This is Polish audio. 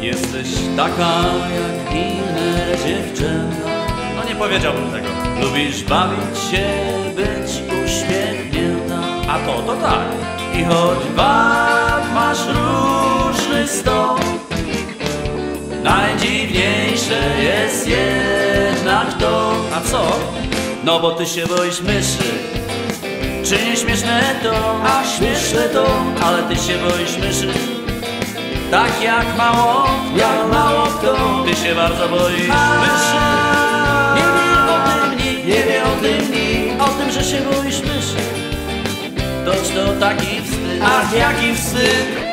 jesteś taka jak inne dziewczęta. No nie powiedziałbym tego. Lubisz bawić się, być uśmiechnięta. A to, to tak. I choć wad masz różny stos, najdziwniejsze jest jednak to. A co? No bo ty się boisz myszy. Czy nie śmieszne to? A śmieszne to, ale ty się boisz myszy. Tak jak mało, jak mało kto. Ty się bardzo boisz myszy. Nie wie o tym nikt, nie wie o tym nikt, o tym, że się boisz myszy. Toż to taki wstyd, ach jaki wstyd.